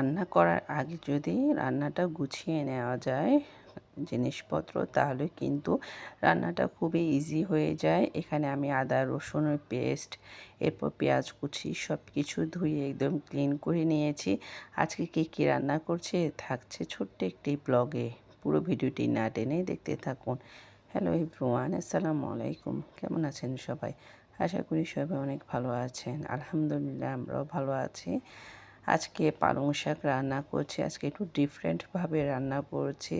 রান্না করার আগে যদি রান্নাটা গুছিয়ে নেওয়া যায় জিনিসপত্র, তাহলে কিন্তু রান্নাটা খুবই ইজি হয়ে যায়। এখানে আমি আদা রসুনের পেস্ট এরপর পেঁয়াজ কুচি সব কিছু ধুয়ে একদম ক্লিন করে নিয়েছি। আজকে কী কী রান্না করছে, থাকছে ছোট্ট একটি ব্লগে পুরো ভিডিওটি না টেনে দেখতে থাকুন। হ্যালো ইব্রুয়ান আসসালামু আলাইকুম। কেমন আছেন সবাই? আশা করি সবাই অনেক ভালো আছেন। আলহামদুলিল্লাহ, আমরাও ভালো আছি। আজকে পালং শাক রান্না করছি, আজকে একটু ডিফারেন্টভাবে রান্না করছি।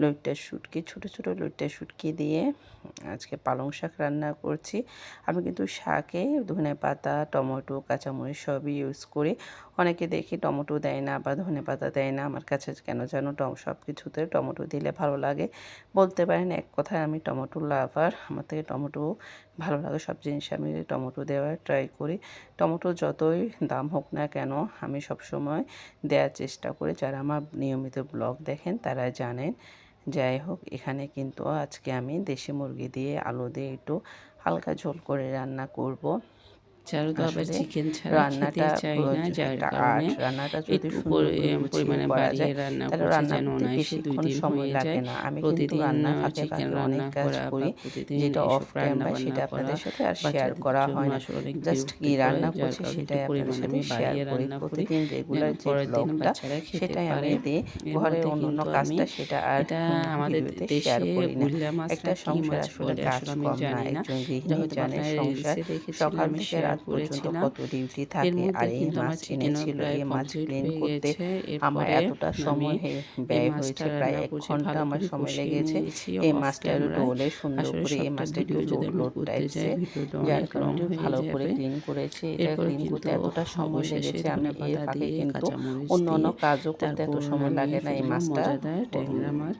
লইট্টা শুটকি, ছোটো ছোটো লইট্টা শুটকি দিয়ে আজকে পালং শাক রান্না করছি। আমি কিন্তু শাকে ধনে পাতা, টমেটো, কাঁচামরিচ সবই ইউজ করি। অনেকে দেখি টমেটো দেয় না বা ধনে পাতা দেয় না, আমার কাছে কেন যেন টম সব কিছুতে টমেটো দিলে ভালো লাগে। বলতে পারেন এক কথায় আমি টমেটো লাভার আমার থেকে টমেটো ভালো লাগে সব জিনিসে। আমি টমেটো দেওয়ার ট্রাই করি। টমেটো যতই দাম হোক না কেন, আমি সব সময় দেওয়ার চেষ্টা করি। যারা আমার নিয়মিত ব্লগ দেখেন তারা জানেন। যাই হোক, এখানে কিন্তু আজকে আমি দেশি মুরগি দিয়ে আলু দিয়ে একটু হালকা ঝোল করে রান্না করব। চারু তো আবার চিকেন ছাড়া রান্নাটা খেতে চাই না যার কারণে একটু পরিমাণে বাড়িয়ে রান্না করছি যেন অনায়াসে দুই দিন হয়ে যায়। না। আমি প্রতিদিন রান্না চিকেন রান্না করা করি যেটা অফ রান্না সেটা আপনাদের সাথে আর শেয়ার করা হয় না। জাস্ট কি রান্না করছি সেটাই আপনাদের সাথে শেয়ার করি। প্রতিদিন রেগুলার যে ব্লগটা সেটাই আমি দিই ঘরের মধ্যে অন্যান্য কাজটা সেটা আর আমাদের শেয়ার করি না। একটা সংসার আসলে কাজ কম না একজন গৃহিণী জানে সংসার সকাল থেকে শেয়ার পর্যন্ত কত ডিউটি থাকে আর এই মাছ এনেছিল এই মাছ ক্লিন করতে আমার এতটা সময় ব্যয় হয়েছে প্রায় এক ঘণ্টা আমার সময় লেগেছে। এই মাছটা ডোলে সুন্দর করে এই মাছটা একটু লোড ভিডিওটা যার কারণে ভালো করে ক্লিন করেছি। এটা ক্লিন করতে এতটা সময় লেগেছে আমি এর ফাঁকে কিন্তু অন্য অন্য কাজও করতে এত সময় লাগে না এই মাছটা।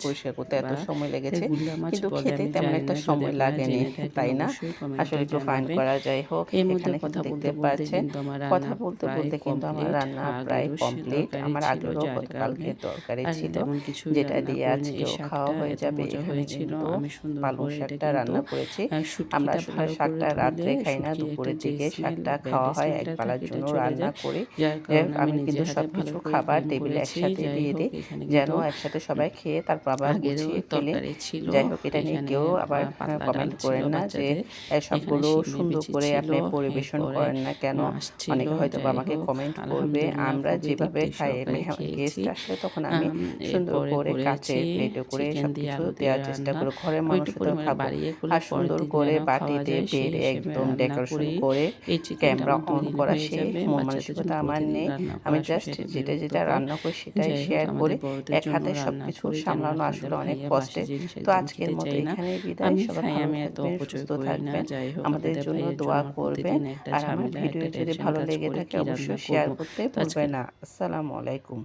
পরিষ্কার করতে এত সময় লেগেছে। কিন্তু খেতে তেমন একটা সময় লাগেনি তাই না? আসলে একটু ফাইন করা যাই হোক এখানে কথা বলতে আমার কথা বলতে বলতে কিন্তু আমার। রান্না প্রায় কমপ্লিট আমার যার গতকালকে তরকারি ছিল যেটা দিয়ে আজকেও খাওয়া হয়ে যাবে এখানে হয়েছিল, কিন্তু পালং শাকটা রান্না করেছি। আমরা আসলে শাকটা রাত্রে খাই না দুপুরের দিকে শাকটা খাওয়া হয় এক বেলার জন্য রান্না। করি। আমি কিন্তু সব কিছু খাবার টেবিলে একসাথে দিয়ে দিই যেন একসাথে সবাই খেয়ে আবার আগেরও গুছিয়ে ফেলে। যাই হোক এটা নিয়ে কেউ আবার কমেন্ট করেন না যে সবগুলো সুন্দর করে আপনি পরিবেশন এরপরে করেন না কেন? অনেকে হয়তো আমাকে কমেন্ট করবে। আমরা যেভাবে খাই গেস্ট আসলে তখন আমি সুন্দর করে কাচে প্লেটে করে সব কিছু দিয়ে দেওয়ার চেষ্টা। করি আমি মানুষ তো খাব। আর সুন্দর করে বাটিতে বেড়ে একদম ডেকোরেশন করে। ক্যামেরা অন করা হয়ে সেই বাচ্চাদের মানসিকতা আমার নেই। আমি জাস্ট যেটা যেটা রান্না করি সেটাই শেয়ার করি এক হাতে রান্না সবকিছু সামলানো আসলে অনেক কষ্টে। তো আজকের মতো চায় না। এখানেই বিদায়। সবাই ভালো আমি এত থাকবেন সুস্থ থাকবেন আমাদের জন্য দোয়া করবেন আর আমার ভিডিও যদি ভালো লেগে থাকে অবশ্যই শেয়ার করতে ভুলবেন না। আসসালামু আলাইকুম।